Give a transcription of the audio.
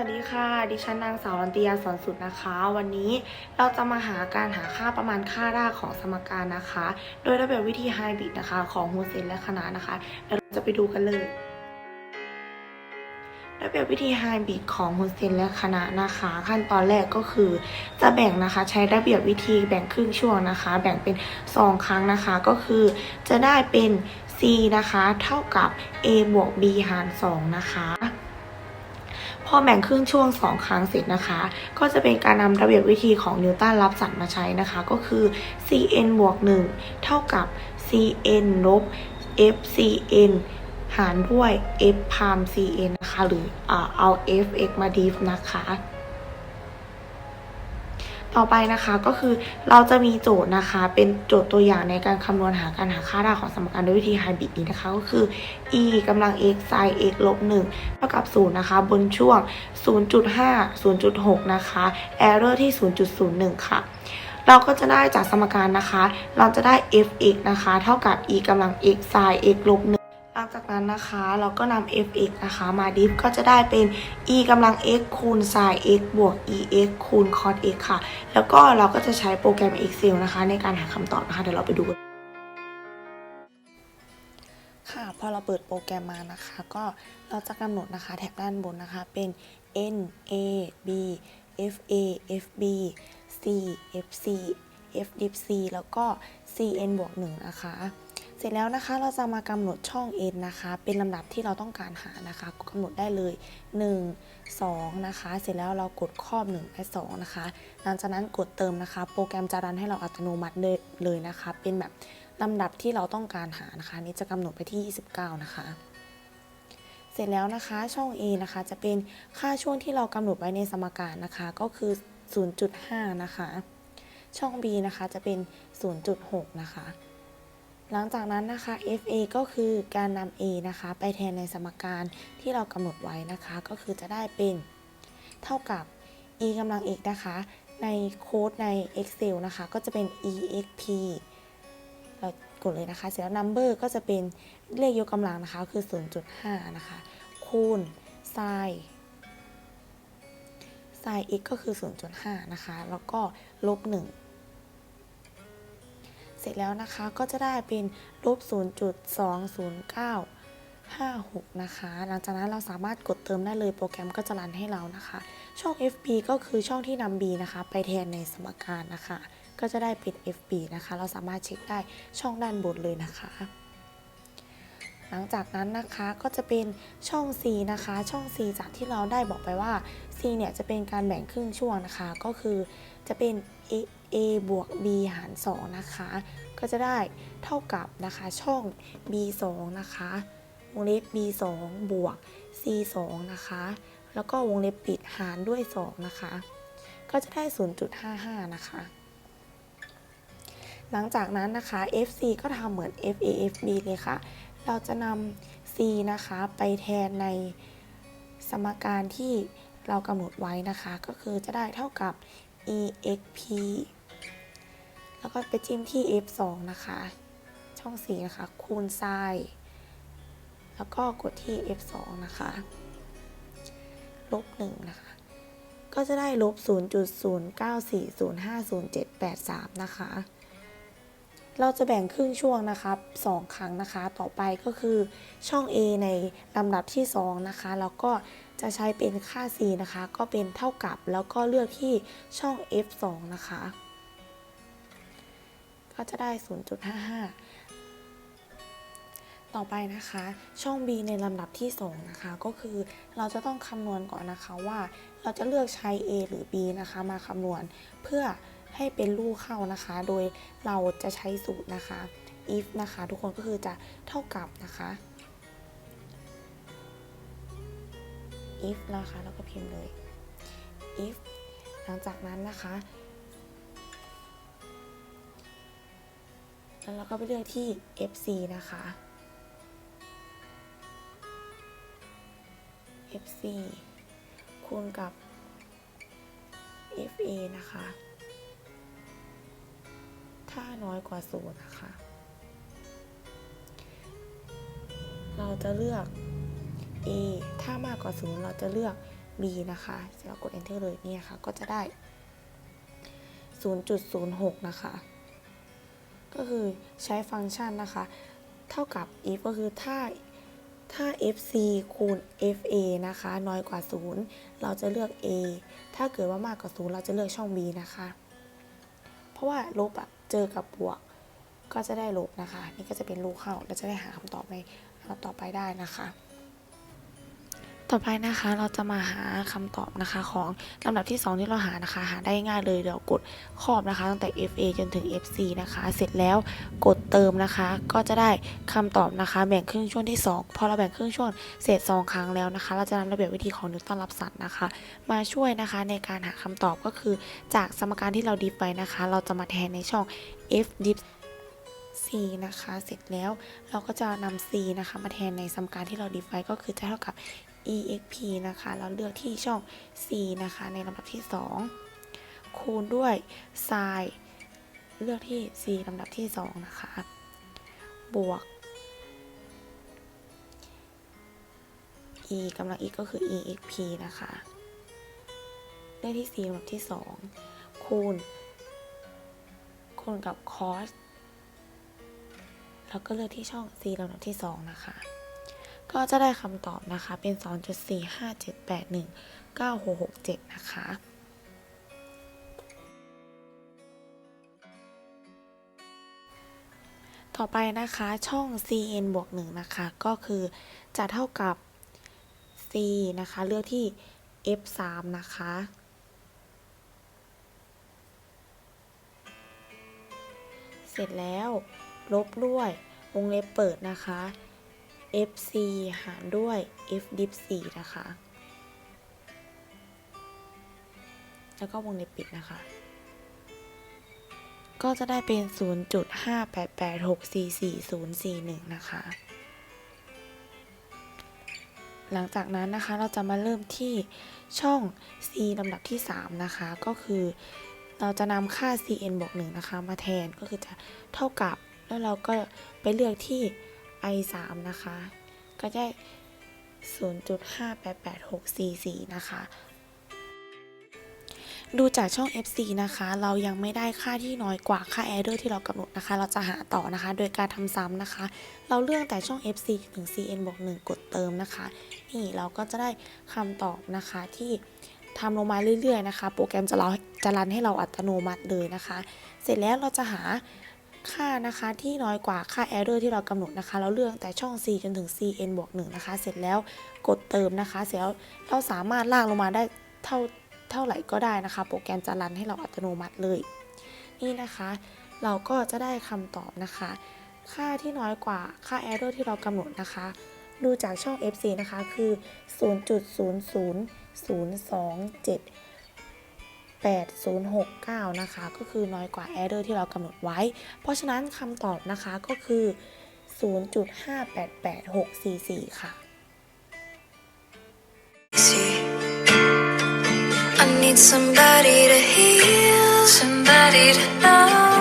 วัสดีค่ะ ดิฉันนางสาวรันติยาสอนสุดนะคะ วันนี้เราจะมาหาการหาค่าประมาณค่ารากของสมการนะคะ โดยระเบียบวิธีไฮบริดนะคะ ของฮูเซนและคณะนะคะเดี๋ยวเราจะไปดูกันเลยระเบียบวิธีไฮบริดของฮูเซนและคณะนะคะ ขั้นตอนแรกก็คือจะแบ่งนะคะใช้ระเบียบวิธีแบ่งครึ่งช่วงนะคะ แบ่งเป็น 2 ครั้งนะคะก็คือจะได้เป็น c นะคะ เท่ากับ a บวก b หาร 2 นะคะ พอแบ่งครึ่งช่วง 2 ครั้งเสร็จนะคะ ก็จะเป็นการนำระเบียบวิธีของนิวตันรับสัตว์มาใช้นะคะ ก็คือ cn บวก1เท่ากับ cn ลบ fcn หารด้วย f พาม cn นะคะ หรือเอา fx มา div นะคะ ต่อไปนะคะก็คือเราจะมีโจทย์นะคะ เป็นโจทย์ตัวอย่างในการคำนวณหาการหาค่าราของสมการด้วยวิธีไฮบริดนี้นะคะ ก็คือ e กำลัง x sin x ลบ1เท่ากับ 0 นะคะ บนช่วง 0.5 0.6 นะคะ error ที่ 0.01 ค่ะเราก็จะได้จากสมการนะคะ เราจะได้ fx นะคะ เท่ากับ e กำลัง x sin x ลบ1หลัง จากนั้นนะคะเราก็นำ fx นะคะ มาดิฟก็จะได้เป็น e กำลัง x คูณ sin x บวก ex คูณ cos x ค่ะ แล้วก็เราก็จะใช้โปรแกรม Excel นะคะ ในการหาคำตอบนะคะ เดี๋ยวเราไปดูกันค่ะ พอเราเปิดโปรแกรมมานะคะ ก็เราจะกำหนดนะคะแท็บด้านบนนะคะเป็น n a b f a f b c f c f d c แล้วก็ c n บวก1นะคะ เสร็จแล้วนะคะเราจะมากำหนดช่อง n นะคะ เป็นลำดับที่เราต้องการหานะคะกำหนดได้เลย 1 2 นะคะ เสร็จแล้วเรากดครอบ1และ2นะคะ หลังจากนั้นกดเติมนะคะ โปรแกรมจะรันให้เราอัตโนมัติเลยเลยนะคะ เป็นแบบลำดับที่เราต้องการหานะคะนนี้จะกำหนดไปที่ 29 นะคะเสร็จแล้วนะคะช่อง A นะคะจะเป็นค่าช่วงที่เรากำหนดไว้ในสมการนะคะ ก็คือ 0.5 นะคะ ช่อง B นะคะจะเป็น 0.6 นะคะ หลังจากนั้นนะคะ FA ก็คือการนำ A นะคะ ไปแทนในสมการที่เรากำหนดไว้นะคะ ก็คือจะได้เป็น เท่ากับ e กำลัง x นะคะ ในโค้ดใน Excel นะคะ ก็จะเป็น exp เรากดเลยนะคะ เสร็จแล้ว number ก็จะเป็นเลขยกกำลังนะคะ คือ 0.5 นะคะ คูณ sin sin x ก็คือ 0.5 นะคะ แล้วก็ลบ 1 เสร็จแล้วนะคะก็จะได้เป็นลบ 0.20956 นะคะ หลังจากนั้นเราสามารถกดเติมได้เลยโปรแกรมก็จะรันให้เรานะคะ ช่อง FB ก็คือช่องที่นำ B นะคะ ไปแทนในสมการนะคะ ก็จะได้เป็น FB นะคะ เราสามารถเช็คได้ช่องด้านบนเลยนะคะหลังจากนั้นนะคะก็จะเป็นช่อง C นะคะ ช่อง C จากที่เราได้บอกไปว่า C เนี่ยจะเป็นการแบ่งครึ่งช่วงนะคะ ก็คือจะเป็น A, A บวก B หาร 2 นะคะ ก็จะได้เท่ากับนะคะช่อง B 2นะคะวงเล็บ B 2บวก C 2นะคะ แล้วก็วงเล็บปิดหารด้วย 2 นะคะ ก็จะได้ 0.55 นะคะ หลังจากนั้นนะคะ FC ก็ทำเหมือน FAFB เลยค่ะ เราจะนำ C นะคะไปแทนในสมการที่เรากำหนดไว้นะคะ ก็คือจะได้เท่ากับ exp แล้วก็ไปจิ้มที่ f2 นะคะ ช่อง4นะคะ คูณ sin แล้วก็กดที่ f2 นะคะ ลบ1นะคะ ก็จะได้ลบ 0.09405078.3 นะคะ เราจะแบ่งครึ่งช่วงนะคะ2ครั้งนะคะ ต่อไปก็คือช่อง A ในลำดับที่ 2 นะคะ แล้วก็จะใช้เป็นค่า C นะคะ ก็เป็นเท่ากับ แล้วก็เลือกที่ช่อง F2 นะคะ ก็จะได้ 0.55 ต่อไปนะคะ ช่อง B ในลำดับที่ 2 นะคะ ก็คือเราจะต้องคำนวณก่อนนะคะว่าเราจะเลือกใช้ A หรือ B นะคะมาคำนวณเพื่อให้เป็นลูกเข้านะคะ โดยเราจะใช้สูตรนะคะ if นะคะ ทุกคนก็คือจะเท่ากับนะคะ if นะคะแล้วก็พิมพ์เลย if หลังจากนั้นนะคะ แล้วเราก็ไปเลือกที่ fc นะคะ fc คูณกับ fa นะคะ ถ้าน้อยกว่าศูนย์นะคะ เราจะเลือก a ถ้ามากกว่าศูนย์เราจะเลือก b นะคะเสร็จแล้วกด enter เลยเนี่ยค่ะ ก็จะได้ 0.06 นะคะ คือใช้ฟังก์ชันนะคะ เท่ากับ if ก็คือถ้าถ้า fc คูณ fa นะคะ น้อยกว่า 0 เราจะเลือก a ถ้าเกิดว่ามากกว่า 0 เราจะเลือกช่อง b นะคะ เพราะว่าลบอะเจอกับบวก ก็จะได้ลบนะคะ นี่ก็จะเป็นรูเข้าเราจะได้หาคำตอบในคำต่อไปได้นะคะ ต่อไปนะคะเราจะมาหาคำตอบนะคะของลำดับที่ 2 ที่เราหานะคะ หาได้ง่ายเลยเดี๋ยวกดครอบนะคะ ตั้งแต่ FA จนถึง FC นะคะ เสร็จแล้วกดเติมนะคะ ก็จะได้คำตอบนะคะ แบ่งครึ่งช่วงที่ 2 พอเราแบ่งครึ่งช่วงเศษ2ครั้งแล้วนะคะ เราจะนำระเบียบวิธีของนิวตันรับสัตว์นะคะ มาช่วยนะคะในการหาคำตอบก็คือจากสมการที่เราดิฟไว้นะคะ เราจะมาแทนในช่อง f diff c นะคะ เสร็จแล้วเราก็จะนำ c นะคะ มาแทนในสมการที่เราดิฟไว้ก็คือจะเท่ากับ exp นะคะเราเลือกที่ช่อง c นะคะในลำดับที่ 2 คูณด้วย sin เลือกที่ c ลำดับที่ 2 นะคะ บวก e กำลัง e ก็คือ exp นะคะเลือกที่ c ลำดับที่ 2 คูณ คูณกับ cos แล้วก็เลือกที่ช่อง c ลำดับที่ 2 นะคะ ก็จะได้คำตอบนะคะเป็น 2.457819667 นะคะต่อไปนะคะช่อง cn บวก1นะคะ ก็คือจะเท่ากับ c นะคะ เลือกที่ f 3นะคะ เสร็จแล้วลบด้วยวงเล็บเปิดนะคะ fc หารด้วย f div 4นะคะ แล้วก็วงเล็บปิดนะคะ ก็จะได้เป็น 0.588644041 นะคะ หลังจากนั้นนะคะเราจะมาเริ่มที่ช่อง c ลำดับที่ 3 นะคะ ก็คือเราจะนำค่า cn บวก1นะคะ มาแทนก็คือจะเท่ากับ แล้วเราก็ไปเลือกที่ i 3 นะคะ ก็ได้ 0.588644 นะคะ ดูจากช่อง FC นะคะ เรายังไม่ได้ค่าที่น้อยกว่าค่า error ที่เรากำหนดนะคะ เราจะหาต่อนะคะ โดยการทำซ้ำนะคะ เราเลือกแต่ช่อง FC ถึง CN บวก1กดเติมนะคะ นี่เราก็จะได้คำตอบนะคะที่ทำลงมาเรื่อยๆนะคะ โปรแกรมจะเราจะรันให้เราอัตโนมัติเลยนะคะ เสร็จแล้วเราจะหา ค่านะคะที่น้อยกว่าค่า error ที่เรากำหนดนะคะเราเลือกแต่ช่อง C จนถึง CN บวก1นะคะ เสร็จแล้วกดเติมนะคะ เสร็จแล้วเราสามารถลากลงมาได้เท่าเท่าไหร่ก็ได้นะคะ โปรแกรมจะรันให้เราอัตโนมัติเลย นี่นะคะ เราก็จะได้คำตอบนะคะ ค่าที่น้อยกว่าค่า error ที่เรากำหนดนะคะ ดูจากช่อง FC นะคะคือ 0.00027 8069 นะคะ ก็คือน้อยกว่า error ที่เรากำหนดไว้ เพราะฉะนั้นคำตอบนะคะก็คือ 0.588644 ค่ะ I need somebody to heal, somebody to know.